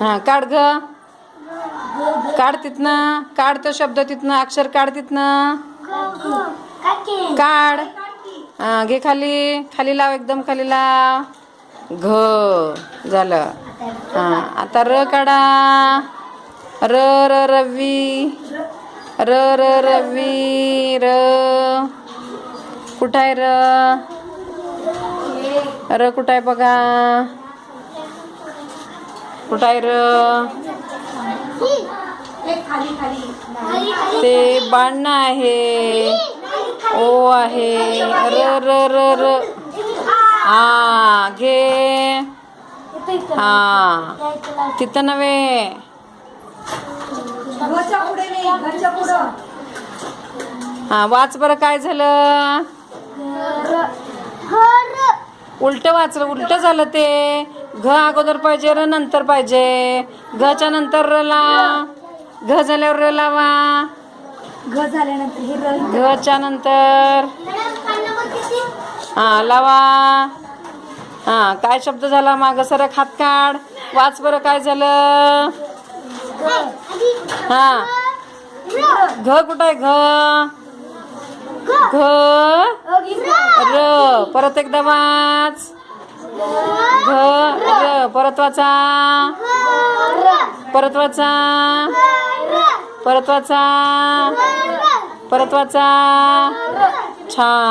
हा काढ ग. काढ तिथनं. काढ तो शब्द तिथनं. अक्षर काढ तिथनं. काढ. घे खाली. खाली लाव एकदम खाली लाव. घ झालं. हा आता र काढा. र र रवी. र र रवी. र. कुठं आहे र? र कुठं आहे बघा? कुठं आहे र ते बाण आहे ओ आहे र र र र. हा घे. हा. तिथं नव्हे. हा वाच बरं काय झालं. उलट वाचलं उलट झालं ते. घ अगोदर पाहिजे र नंतर पाहिजे. घच्या नंतर र ला. घ झाल्यावर र लावा. घ झाल्यानंतर हे र घच्या नंतर. हा लावा. हा काय शब्द झाला माग? सरक हात काढ. वाच बरं काय झालं. हा. घ कुठं आहे? घ. घ. र. परत एकदा वाच. घ र परत वाचा परत वाचा परत वाचा परत वाचा छान.